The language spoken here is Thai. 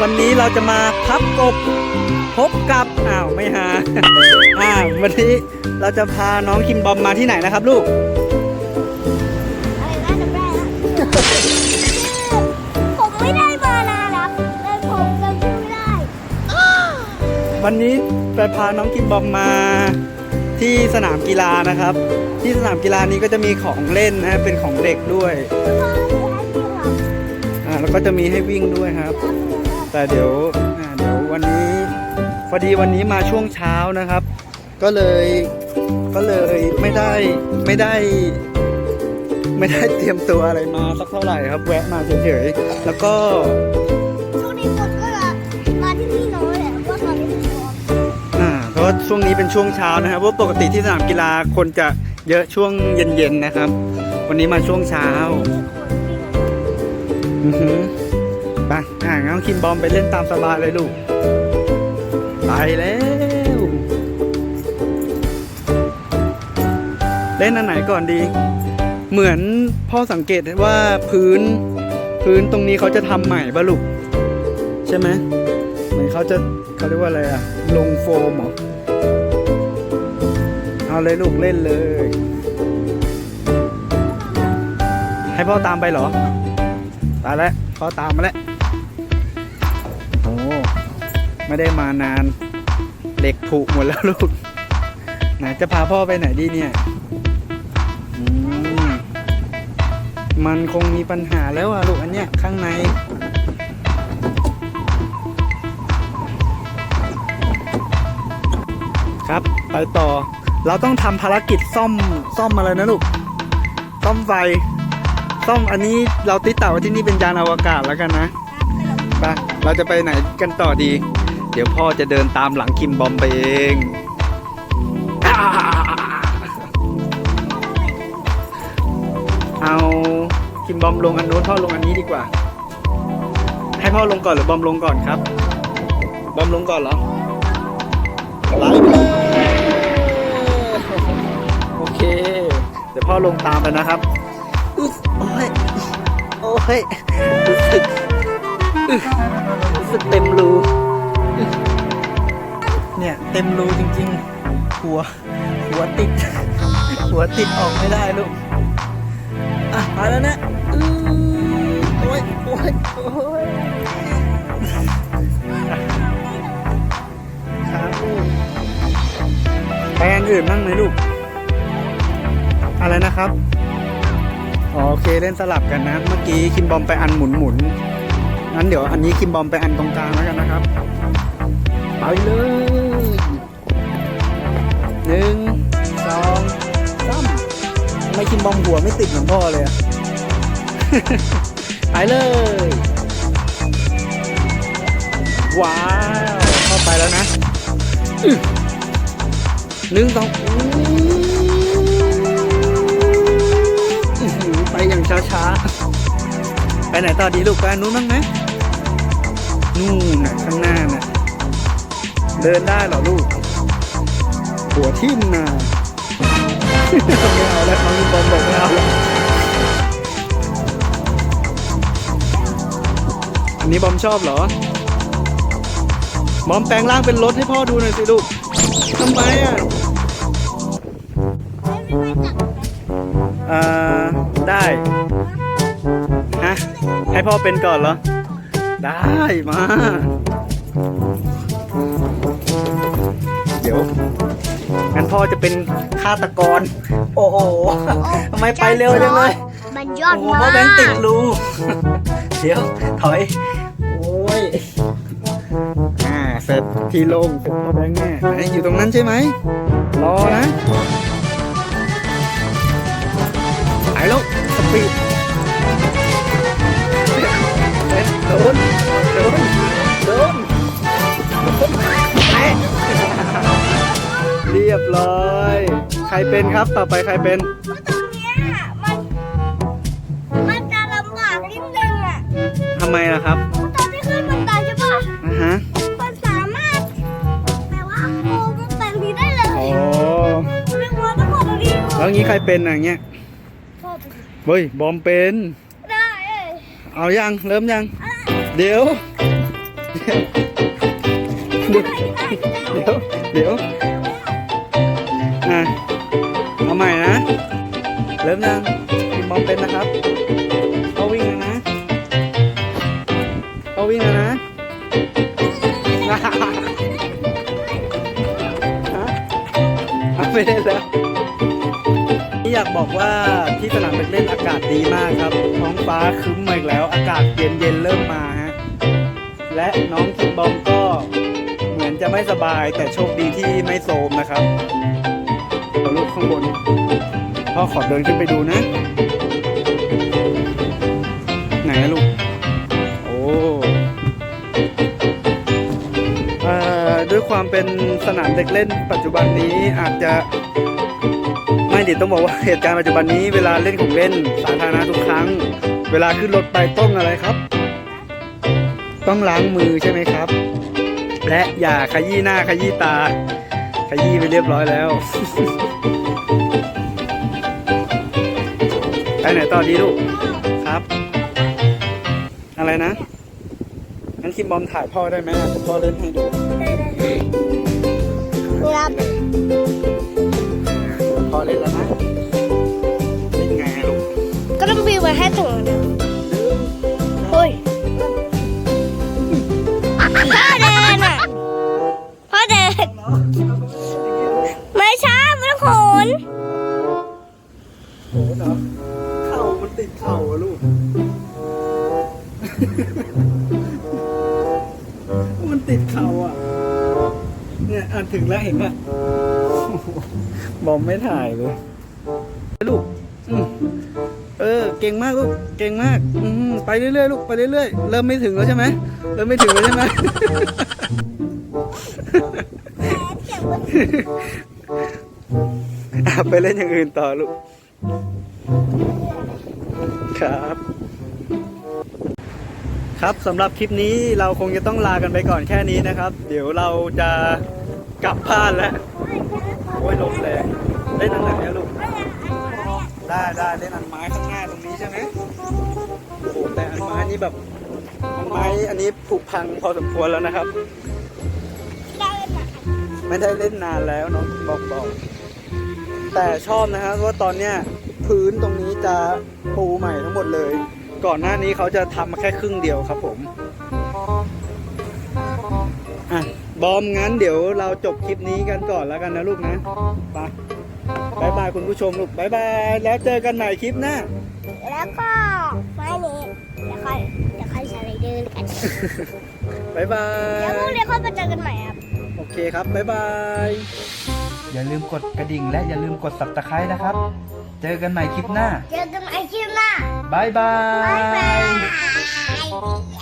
วันนี้เราจะมาพับกบพบกับอ้าวไม่หาอ่าวันนี้เราจะพาน้องคิมบอมมาที่ไหนนะครับลูกอะไรนะจำได้แล้วผมไม่ได้มานานแล้วแต่ผมจำชื่อไม่ได้วันนี้ไปพาน้องคิมบอมมาที่สนามกีฬานะครับ ที่สนามกีฬานี้ก็จะมีของเล่นนะเป็นของเด็กด้วย พ่อไม่ให้กินหรอกอ่าแล้วก็จะมีให้วิ่งด้วยครับ แต่เดี๋ยวอ่าเดี๋ยววันนี้พอดีวันนี้มาช่วงเช้านะครับ ก็เลยก็เลยไม่ได้ไม่ได้ ไม่ได้เตรียมตัวอะไรมาสักเท่าไหร่ครับ แวะมาเฉยๆแล้วก็ช่วงนี้คนก็จะมาที่นี่น้อยแหละเพราะตอนนี้ผมร้อนอ่าเพราะว่าช่วงนี้เป็นช่วงเช้านะครับเพราะปกติที่สนามกีฬาคนจะเยอะช่วงเย็นๆนะครับ วันนี้มาช่วงเช้า อือหือไป อ่างั้นคิมบอมไปเล่นตามสบายเลยลูก ไปแล้ว เล่นอันไหนก่อนดี เหมือนพ่อสังเกตว่าพื้น พื้นตรงนี้เขาจะทำใหม่ป่ะลูก ใช่ไหมเหมือนเขาจะเขาเรียกว่าอะไรอะลงโฟมเหรอเอาเลยลูกเล่นเลย ให้พ่อตามไปเหรอตายแล้วพ่อตามมาแล้ว ไม่ได้มานานเหล็กผุหมดแล้วลูกไหนจะพาพ่อไปไหนดีเนี่ยมมันคงมีปัญหาแล้วอะลูกอันเนี้ยข้างในครับไปต่อ เราต้องทำภารกิจซ่อมซ่อมอะไรนะลูก ซ่อมไฟ ซ่อมอันนี้เราติดต่อที่นี่เป็นยานอวกาศแล้วกันนะไปเราจะไปไหนกันต่อดี เดี๋ยวพ่อจะเดินตามหลังคิมบอมไปเองอ่าเอาคิมบอมลงอันนู้นพ่อลงอันนี้ดีกว่า ให้พ่อลงก่อนหรือบอมลงก่อนครับ บอมลงก่อนเหรอไหลไปเลยโอเค เดี๋ยวพ่อลงตามไปนะครับอุ๊ยโอ้ยโอ้ยรู้สึกอึ๊ะรู้สึกเต็มรูอึ๊ะ เนี่ยเต็มรูจริงๆ หัว หัวติด หัวติดออกไม่ได้ลูก อะมาแล้วนะอือโอ้ยโอ้ยโอ้ยครับลูกไปอันอื่นบ้างไหมลูก อะไรนะครับโอเคเล่นสลับกันนะ เมื่อกี้คิมบอมไปอันหมุนหมุนงั้นเดี๋ยวอันนี้คิมบอมไปอันตรงกลางแล้วกันนะครับ ไปเลยหนึ่งสองสามทำไมคิมบอมหัวไม่ติดเหมือนพ่อเลยอะไปเลย ว้าวเข้าไปแล้วนะอื้อหนึ่งสองอู้อื้อหือไปอย่างช้าๆ ไปไหนต่อดีลูกไปอันนู้นบ้างไหมนู่นน่ะข้างหน้าน่ะ เดินได้เหรอลูก หัวทิ่มน่ะไม่เอาแล้วน้องบอมบอกไม่เอาแล้วอันนี้บอมชอบเหรอ บอมแปลงร่างเป็นรถให้พ่อดูหน่อยสิลูกทำไมอะอ่าได้ ฮะ ให้พ่อเป็นก่อนเหรอ ได้มาเดี๋ ยวงั้นพ่อจะเป็นฆาตกร โอ้โหทำไมไปเร็วจังเลยมันยอดโอ้โหมาพ่อแบงค์ติดกรูเดี๋ยวถอย โอ้ยอ่าเสร็จที่โล่งเสร็จพ่อแบงค์แน่ไหนอยู่ตรงนั้นใช่ไหมรอนะ รียบร้อย ใครเป็นครับต่อไปใครเป็นตรงเนี้ยมันมันจะลำบากนิดนึงอะทำไมล่ะครับตอนที่ขึ้นบันไดใช่ปะอะฮะมันสามารถแต่ว่าโอ้มันแต่งนี้ได้เลยอ๋อไม่ควรต้องบอกตรงนี้แล้วงี้ใครเป็นอะเงี้ยชอบเฮ้ยบอมเป็น ได้เอ้ยเอายังเริ่มยังเดี๋ยว เดี๋ยว เดี๋ยวเดี๋ยว อะเอาใหม่นะ เริ่มยังกินบอมเป็นนะครับเขาวิ่งแล้วนะเขาวิ่งแล้วนะฮะไม่ได้แล้วนี่อยากบอกว่าที่สนามเด็กเล่นอากาศดีมากครับท้องฟ้าครึ้มมาอีกแล้ว อากาศเย็นเย็นๆเริ่มมาฮะและน้องคิมบอมก็เหมือนจะไม่สบายแต่โชคดีที่ไม่โซมนะครับ ข้างบน พ่อขอเดินขึ้นไปดูนะ ไหนลูก โอ้ด้วยความเป็นสนามเด็กเล่นปัจจุบันนี้อาจจะไม่ดิต้องบอกว่าเหตุการณ์ปัจจุบันนี้เวลาเล่นของเล่นสาธารณะทุกครั้ง เวลาขึ้นรถไปต้องอะไรครับ ต้องล้างมือใช่ไหมครับ และอย่าขยี้หน้าขยี้ตา ขยี้ไปเรียบร้อยแล้ว ไปไหนต่อดีลูก ครับ อะไรนะงั้นคิมบอมถ่ายพ่อได้ไหมอะพ่อเล่นให้ดูครับพ่อเล่นแล้วนะเล่นไงอะลูกก็ต้องบิวไว้ให้ถึงนะ นี่ยอ่านถึงแล้วเห็นป่ะบอมไม่ถ่ายเลยลูกเออ เก่งมากลูก เก่งมากอืไปเรื่อยๆลูก ไปเรื่อยๆ เริ่มไม่ถึงแล้วใช่ไหมเริ่มไม่ถึงแล้วใช่ไหมไปเล่นอย่างอื่นต่อลูก ครับ ครับสำหรับคลิปนี้เราคงจะต้องลากันไปก่อนแค่นี้นะครับ เดี๋ยวเราจะ กลับบ้านแล้วโอ้ยลมแรงเล่นอันไหนอะลูก ได้ได้เล่นอันไม้ข้างหน้าตรงนี้ใช่ไหมโอ้โหแต่อันไม้นี่แบบอันไม้อันนี้ผุพังพอสมควรแล้วนะครับ ไม่ได้เล่นนานแล้วเนาะบอกบอกแต่ชอบนะฮะว่าตอนเนี้ยพื้นตรงนี้จะปูใหม่ทั้งหมดเลย ก่อนหน้านี้เขาจะทำมาแค่ครึ่งเดียวครับผมอะ บอมงั้นเดี๋ยวเราจบคลิปนี้กันก่อนแล้วกันนะลูกนะไปบายบายคุณผู้ชมลูกบายบายแล้วเจอกันใหม่คลิปหน้าแล้วก็ไม้นี้เดี๋ยวค่อยเดี๋ยวค่อยสไลเดอร์กันบายบาแล้วยพรุ่งนี้ค่อยมาเจอกันใหม่ครับโอเคครับบ๊ายบายอย่าลืมกดกระดิ่งและอย่าลืมกด subscribe นะครับ เจอกันใหม่คลิปหน้า เจอกันใหม่คลิปหน้าบ๊ายบาบ๊ายบายย